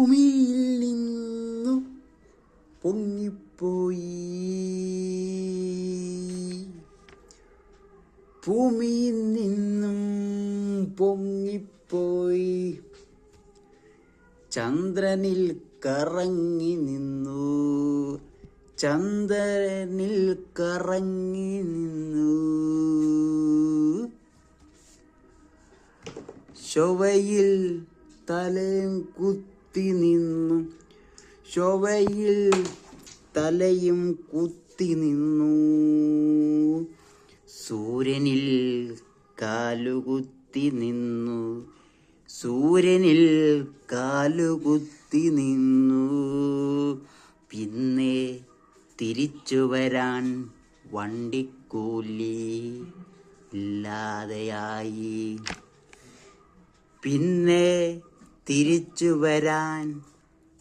ഭൂമിയിൽ നിന്നു പൊങ്ങിപ്പോയി. ഭൂമിയിൽ നിന്നും പൊങ്ങിപ്പോയി. ചന്ദ്രനിൽ കറങ്ങി നിന്നു. ചന്ദ്രനിൽ കറങ്ങി നിന്നു. ചൊവയിൽ തലയും കുത്തി നിന്നു. ശോഭയിൽ തലയും കുത്തി നിന്നു. സൂര്യനിൽ കാലുകുത്തി നിന്നു. സൂര്യനിൽ കാലുകുത്തി നിന്നു. പിന്നെ തിരിച്ചു വരാൻ വണ്ടിക്കൂലി ഇല്ലാതെയായി. പിന്നെ തിരിച്ചു വരാൻ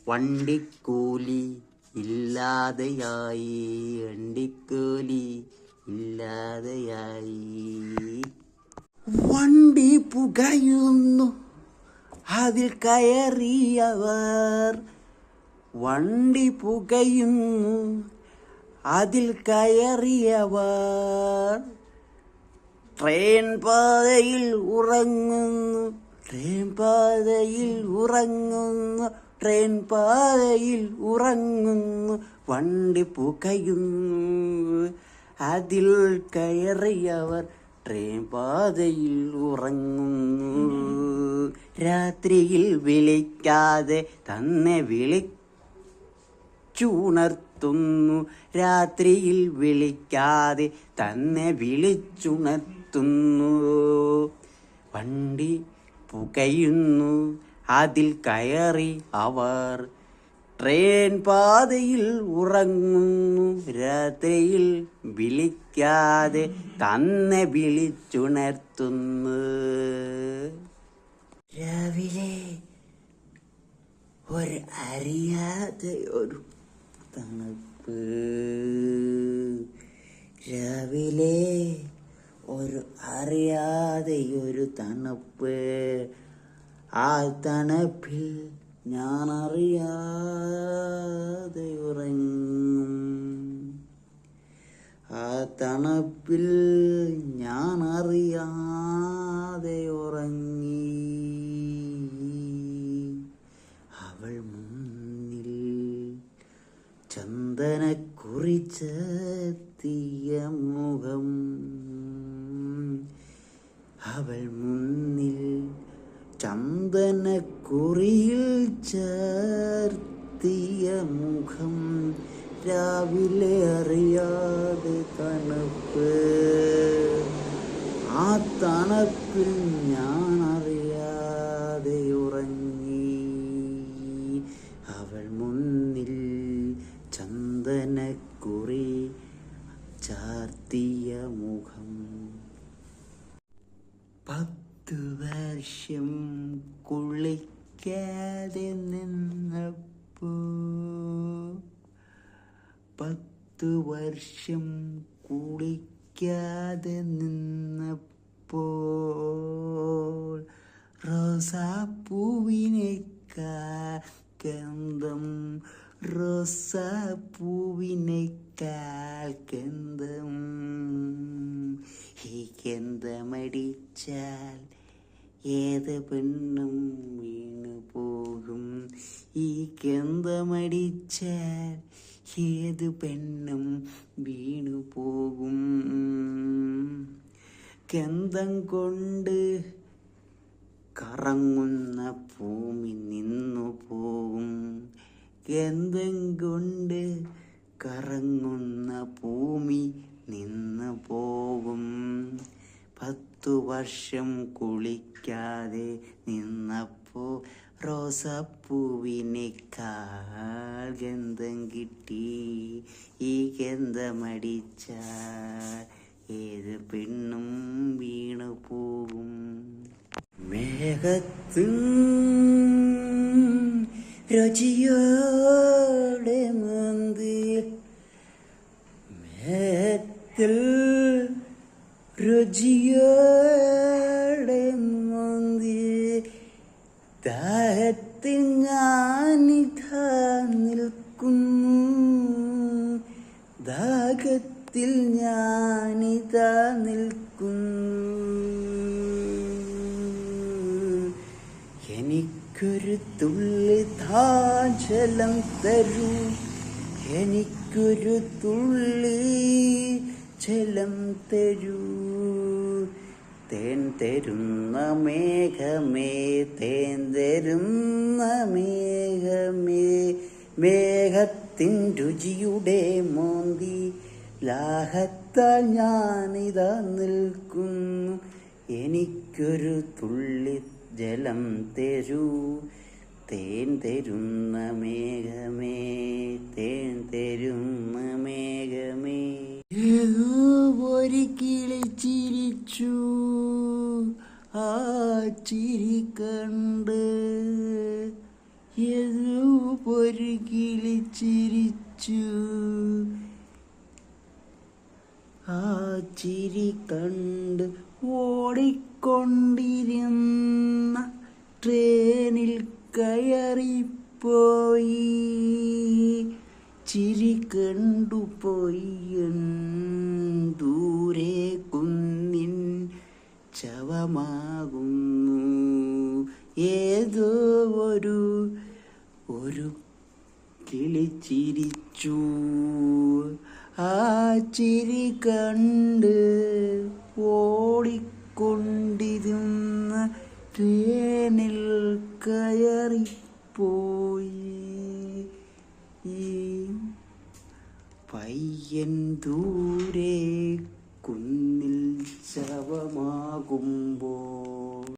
വണ്ടിക്കൂലി ഇല്ലാതെയായി വണ്ടിക്കൂലി ഇല്ലാതെയായി. വണ്ടി പുകയുന്നു അതിൽ കയറിയവർ. വണ്ടി പുകയുന്നു അതിൽ കയറിയവർ. ട്രെയിൻ പാതയിൽ ഉറങ്ങുന്നു ട്രെയിൻ പാതയിൽ ഉറങ്ങുന്നു ട്രെയിൻ പാതയിൽ ഉറങ്ങുന്നു വണ്ടി പുകയുന്നു. അതിൽ കയറിയവർ ട്രെയിൻ പാതയിൽ ഉറങ്ങുന്നു. രാത്രിയിൽ വിളിക്കാതെ തന്നെ വിളിച്ചുണർത്തുന്നു. രാത്രിയിൽ വിളിക്കാതെ തന്നെ വിളിച്ചുണർത്തുന്നു. വണ്ടി പുകയുന്നു. അതിൽ കയറി അവർ ട്രെയിൻ പാതയിൽ ഉറങ്ങുന്നു. രാത്രിയിൽ വിളിക്കാതെ തന്നെ വിളിച്ചുണർത്തുന്നു. രാവിലെ ഒരു അറിയാതെ ഒരു തണുപ്പ്. രാവിലെ ഒരു അറിയാതെ ഒരു തണുപ്പ്. ആ തണുപ്പിൽ ഞാൻ അറിയാതെ ഉറങ്ങും. ആ തണുപ്പിൽ ഞാൻ അറിയാതെ ഉറങ്ങി. അവൾ മുന്നിൽ ചന്ദനക്കുറിച്ച് തീയ മുഖം. അവൾ മുന്നിൽ ചന്ദനക്കുറിയിൽ ചേർത്തിയ മുഖം രാവിലെ അറിയാതെ തണുപ്പ്. ആ തണുപ്പിൽ ഞാൻ കുളിക്കാതെ നിന്നപ്പോ പത്തു വർഷം കുളിക്കാതെ നിന്നപ്പോൾ റോസാപ്പൂവിനെ ഗന്ധം റോസാപ്പൂവിനേക്കാൾ ഗന്ധം ഈ ഗന്ധമടിച്ചാൽ ഏത് പെണ്ണും വീണു പോകും. ഈ കെന്തമടിച്ചാൽ ഏത് പെണ്ണും വീണു പോകും. കെന്തം കൊണ്ട് കറങ്ങുന്ന ഭൂമി നിന്നു പോകും. കെന്തം കൊണ്ട് കറങ്ങുന്ന ഭൂമി പത്തു വർഷം കുളിക്കാതെ നിന്നപ്പോ റോസാപ്പൂവിനേക്കാൾ ഗന്ധം കിട്ടി. ഈ ഗന്ധമടിച്ചാൽ ഏത് പെണ്ണും വീണു പോകും. മേഘത്തും രുചിയോടെ മന്തിൽ മേഘത്തിൽ രുചിയോടെ മുന്തി താരത്തിൽ ഞാനിതാ നിൽക്കുന്നു ദാഹത്തിൽ ഞാനിതാ നിൽക്കുന്നു എനിക്കൊരു തുള്ളി താജലം തരൂ എനിക്കൊരു തുള്ളി ജലം തരൂ തേൻ തരുന്ന മേഘമേ തേൻ തരുന്ന മേഘമേ. മേഘത്തിൻ രുചിയുടെ മോന്തി ലാഹത്താൽ ഞാനിതാ നിൽക്കുന്നു. എനിക്കൊരു തുള്ളി ജലം തരൂ. തേൻ തരുന്ന മേഘമേ തേൻ തരുന്ന മേഘമേ. ഏതോ ഒരു കിളി ചിരിച്ചു. ആ ചിരി കണ്ട് ഏതോ ഒരു കിളി ചിരിച്ചു. ആ ചിരി കണ്ട് ഓടിക്കൊണ്ടിരുന്ന ട്രെയിനിൽ കയറിപ്പോയി. ചിരി കണ്ടുപോയി ദൂരെ കുന്നിൻ ചവമാകുന്നു. ഏതോ ഒരു ഒരു കിളി ചിരിച്ചു. ആ ചിരി കണ്ട് ഓടിക്കൊണ്ടിരുന്ന ട്രെയിനിൽ കയറിപ്പോയി. പയ്യൻ ദൂരെ കുന്നിൽ ശവമാകുമ്പോൾ